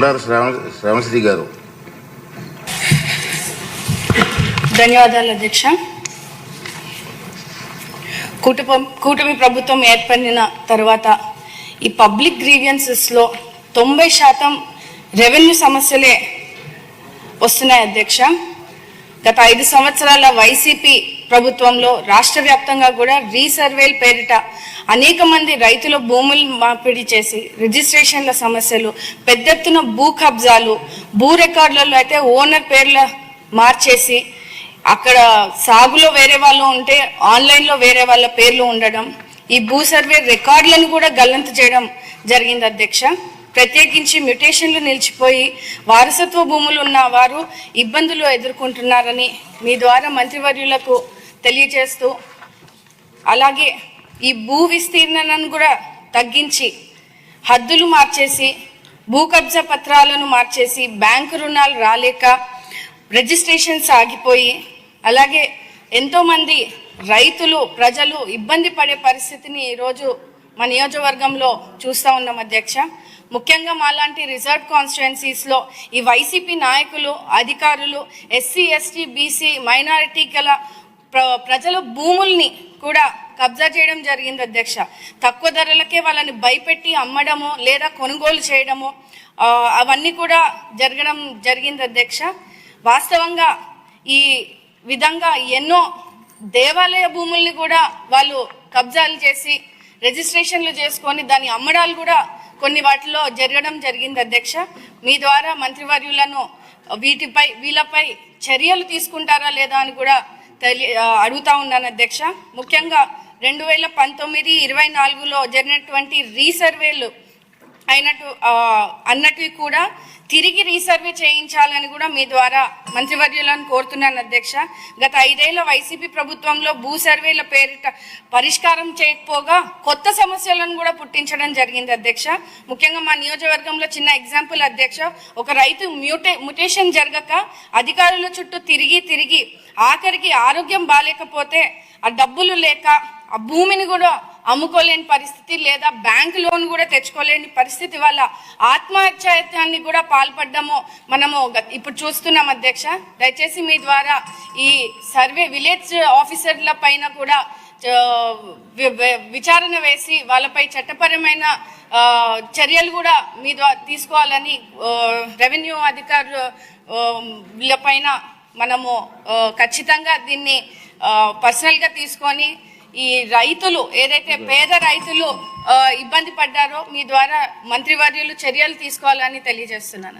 బండారు శ్రావణ గారు. ధన్యవాదాలు అధ్యక్ష. కూటమి కూటమి ప్రభుత్వం ఏర్పడిన తర్వాత ఈ పబ్లిక్ గ్రీవియన్సెస్లో తొంభై శాతం రెవెన్యూ సమస్యలే వస్తున్నాయి అధ్యక్ష. గత ఐదు సంవత్సరాల వైసీపీ ప్రభుత్వంలో రాష్ట్ర వ్యాప్తంగా కూడా రీసర్వేల్ పేరిట అనేక మంది రైతుల భూములు మార్పిడి చేసి రిజిస్ట్రేషన్ల సమస్యలు పెద్ద ఎత్తున భూ కబ్జాలు భూ రికార్డులలో అయితే ఓనర్ పేర్ల మార్చేసి అక్కడ సాగులో వేరే వాళ్ళు ఉంటే ఆన్లైన్లో వేరే వాళ్ళ పేర్లు ఉండడం ఈ భూ సర్వే రికార్డులను కూడా గల్లంతు చేయడం జరిగింది అధ్యక్ష. ప్రత్యేకించి మ్యుటేషన్లు నిలిచిపోయి వారసత్వ భూములు ఉన్న వారు ఇబ్బందులు ఎదుర్కొంటున్నారని మీ ద్వారా మంత్రివర్యులకు తెలియజేస్తూ అలాగే ఈ భూ విస్తీర్ణను కూడా తగ్గించి హద్దులు మార్చేసి భూ కబ్జా పత్రాలను మార్చేసి బ్యాంకు రుణాలు రాలేక రిజిస్ట్రేషన్స్ ఆగిపోయి అలాగే ఎంతోమంది రైతులు ప్రజలు ఇబ్బంది పడే పరిస్థితిని ఈరోజు మా నియోజకవర్గంలో చూస్తూ ఉన్నాం అధ్యక్ష. ముఖ్యంగా మాలాంటి రిజర్వ్ కాన్స్టిట్యున్సీస్లో ఈ వైసీపీ నాయకులు అధికారులు ఎస్సీ ఎస్టీ బీసీ మైనారిటీ గల ప్ర ప్రజలు భూముల్ని కూడా కబ్జా చేయడం జరిగింది అధ్యక్ష. తక్కువ ధరలకే వాళ్ళని భయపెట్టి అమ్మడము లేదా కొనుగోలు చేయడము అవన్నీ కూడా జరగడం జరిగింది అధ్యక్ష. వాస్తవంగా ఈ విధంగా ఎన్నో దేవాలయ భూముల్ని కూడా వాళ్ళు కబ్జాలు చేసి రిజిస్ట్రేషన్లు చేసుకొని దాని అమ్మడాలు కూడా కొన్ని వాటిలో జరగడం జరిగింది అధ్యక్ష. మీ ద్వారా మంత్రివర్యులను వీటిపై వీళ్ళపై చర్యలు తీసుకుంటారా లేదా అని కూడా తెలి అడుగుతా ఉన్నాను అధ్యక్ష. ముఖ్యంగా రెండు వేల పంతొమ్మిది ఇరవై నాలుగులో జరిగినటువంటి రీసర్వేలు అయినట్టు అన్నట్టు అన్నటివి కూడా తిరిగి రీసర్వే చేయించాలని కూడా మీ ద్వారా మంత్రివర్యులను కోరుతున్నాను అధ్యక్ష. గత ఐదేళ్ళ వైసీపీ ప్రభుత్వంలో భూ సర్వేల పేరిట పరిష్కారం చేయకపోగా కొత్త సమస్యలను కూడా పుట్టించడం జరిగింది అధ్యక్ష. ముఖ్యంగా మా నియోజకవర్గంలో చిన్న ఎగ్జాంపుల్ అధ్యక్ష. ఒక రైతు మ్యూటే మ్యుటేషన్ జరగక అధికారుల చుట్టూ తిరిగి తిరిగి ఆఖరికి ఆరోగ్యం బాగాలేకపోతే ఆ డబ్బులు లేక ఆ భూమిని కూడా అమ్ముకోలేని పరిస్థితి లేదా బ్యాంక్ లోన్ కూడా తెచ్చుకోలేని పరిస్థితి వల్ల ఆత్మహత్యాన్ని కూడా పాల్పడ్డము మనము ఇప్పుడు చూస్తున్నాం అధ్యక్ష. దయచేసి మీ ద్వారా ఈ సర్వే విలేజ్ ఆఫీసర్ల పైన కూడా విచారణ వేసి వాళ్ళపై చట్టపరమైన చర్యలు కూడా మీ ద్వారా తీసుకోవాలని రెవెన్యూ అధికారుల పైన మనము ఖచ్చితంగా దీన్ని పర్సనల్గా తీసుకొని ఈ రైతులు ఏదైతే పేద రైతులు ఆ, ఇబ్బంది పడ్డారో మీ ద్వారా మంత్రివర్యులు చర్యలు తీసుకోవాలని తెలియజేస్తున్నాను.